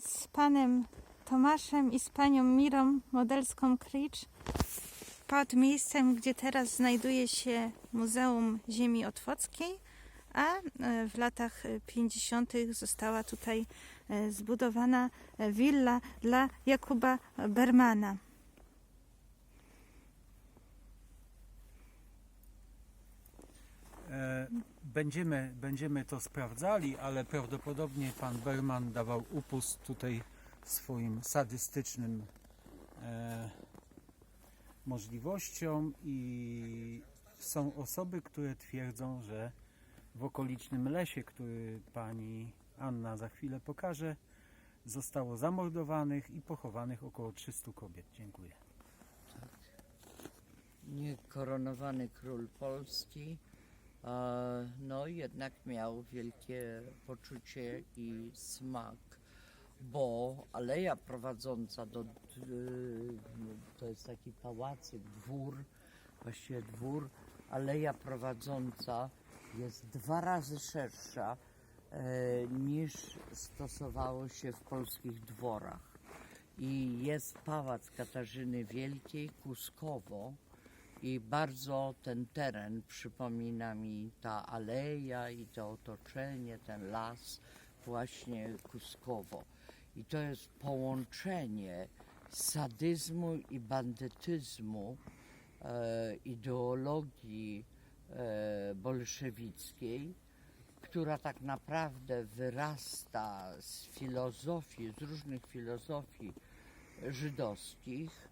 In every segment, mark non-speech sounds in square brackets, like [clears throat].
z panem Tomaszem i z panią Mirą Modelską Kricz pod miejscem, gdzie teraz znajduje się Muzeum Ziemi Otwockiej, a e, w latach 50. została tutaj e, zbudowana e, willa dla Jakuba Bermana. E, Będziemy, będziemy to sprawdzali, ale prawdopodobnie pan Berman dawał upust tutaj swoim sadystycznym e, możliwościom i są osoby, które twierdzą, że w okolicznym lesie, który pani Anna za chwilę pokaże, zostało zamordowanych i pochowanych około 300 kobiet. Dziękuję. niekoronowany król Polski, no jednak miał wielkie poczucie i smak, bo aleja prowadząca do, y, to jest taki pałacyk, dwór, właściwie dwór, aleja prowadząca jest dwa razy szersza e, niż stosowało się w polskich dworach. I jest pałac Katarzyny Wielkiej, Kuskowo, i bardzo ten teren przypomina mi ta aleja i to otoczenie, ten las właśnie Kuskowo. I to jest połączenie sadyzmu i bandytyzmu, e, ideologii e, bolszewickiej, która tak naprawdę wyrasta z filozofii, z różnych filozofii żydowskich,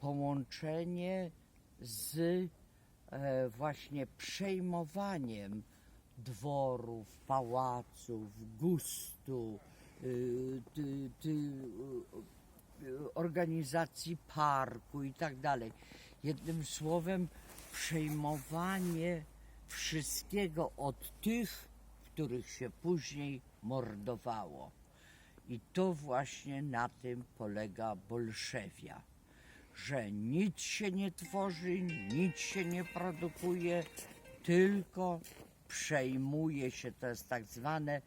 połączenie z e, właśnie przejmowaniem dworów, pałaców, gustu, y, ty, ty, y, organizacji parku i tak dalej. Jednym słowem, przejmowanie wszystkiego od tych, których się później mordowało. I to właśnie na tym polega Bolszewia że nic się nie tworzy, nic się nie produkuje, tylko przejmuje się, to jest tak zwane e,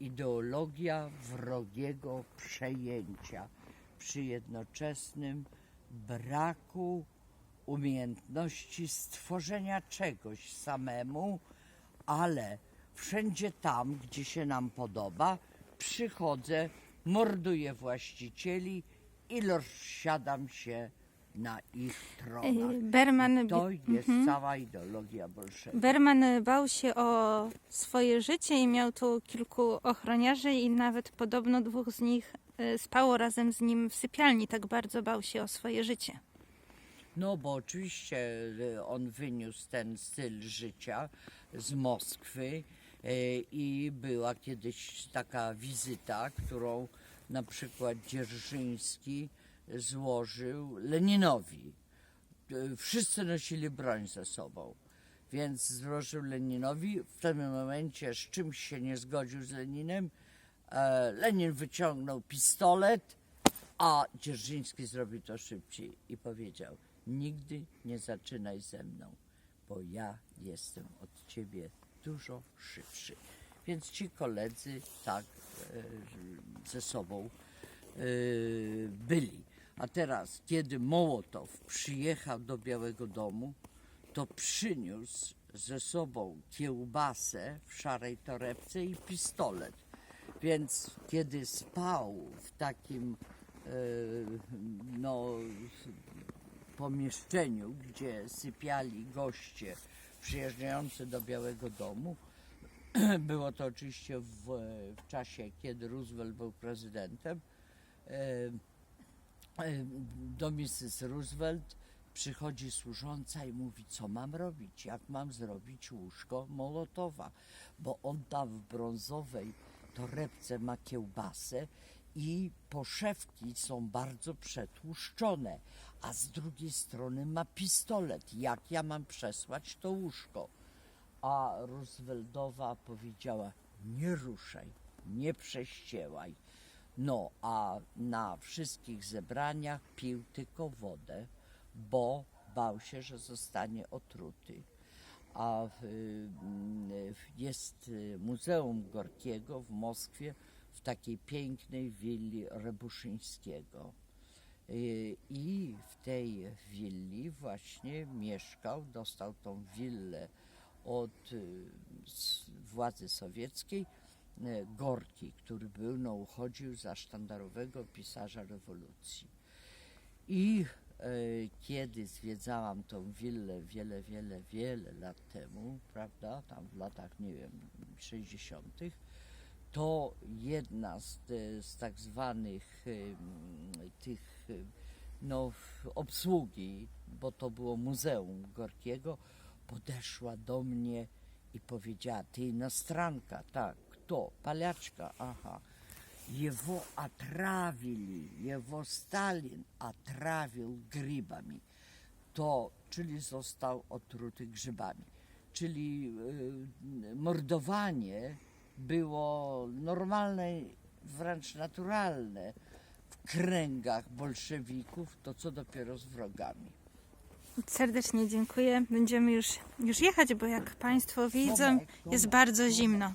ideologia wrogiego przejęcia przy jednoczesnym braku umiejętności stworzenia czegoś samemu, ale wszędzie tam, gdzie się nam podoba, przychodzę, morduję właścicieli i rozsiadam się na ich tronach. E, Berman, To jest cała ideologia bolszewicka. Berman bał się o swoje życie i miał tu kilku ochroniarzy i nawet podobno dwóch z nich e, spało razem z nim w sypialni. Tak bardzo bał się o swoje życie. No bo oczywiście y, on wyniósł ten styl życia z Moskwy y, i była kiedyś taka wizyta, którą na przykład Dzierżyński złożył Leninowi. Y, Wszyscy nosili broń ze sobą, więc złożył Leninowi. W tym momencie z czymś się nie zgodził z Leninem. E, Lenin wyciągnął pistolet, a Dzierżyński zrobił to szybciej i powiedział: Nigdy nie zaczynaj ze mną, bo ja jestem od ciebie dużo szybszy. Więc ci koledzy tak e, ze sobą e, byli. A teraz, kiedy Mołotow przyjechał do Białego Domu, to przyniósł ze sobą kiełbasę w szarej torebce i pistolet. Więc kiedy spał w takim e, no, pomieszczeniu, gdzie sypiali goście przyjeżdżający do Białego Domu, [clears throat] było to oczywiście w, w czasie, kiedy Roosevelt był prezydentem, e, e, do Mrs. Roosevelt przychodzi służąca i mówi, co mam robić, jak mam zrobić łóżko Mołotowa, bo on tam w brązowej torebce ma kiełbasę i poszewki są bardzo przetłuszczone, a z drugiej strony ma pistolet. Jak ja mam przesłać to łóżko? A Rooseveltowa powiedziała, nie ruszaj, nie prześciełaj. No, a na wszystkich zebraniach pił tylko wodę, bo bał się, że zostanie otruty. A w, jest Muzeum Gorkiego w Moskwie, w takiej pięknej willi Rebuszyńskiego. I w tej willi właśnie mieszkał, dostał tą willę od y, władzy sowieckiej y, Gorki, który był, no, uchodził za sztandarowego pisarza rewolucji. I e, kiedy zwiedzałam tą willę wiele, wiele, wiele lat temu, prawda, tam w latach, nie wiem, 60., to jedna z, te- z tak zwanych em, tych no, obsługi, bo to było Muzeum Gorkiego, podeszła do mnie i powiedziała, ty inostranka, tak, kto? Paliaczka, aha. Его отравили, его Stalin отравил грибами. To, czyli został otruty grzybami. Czyli y, mordowanie było normalne, wręcz naturalne w kręgach bolszewików, to co dopiero z wrogami. Serdecznie dziękuję. Będziemy już, już jechać, bo jak Państwo widzą, jest bardzo zimno.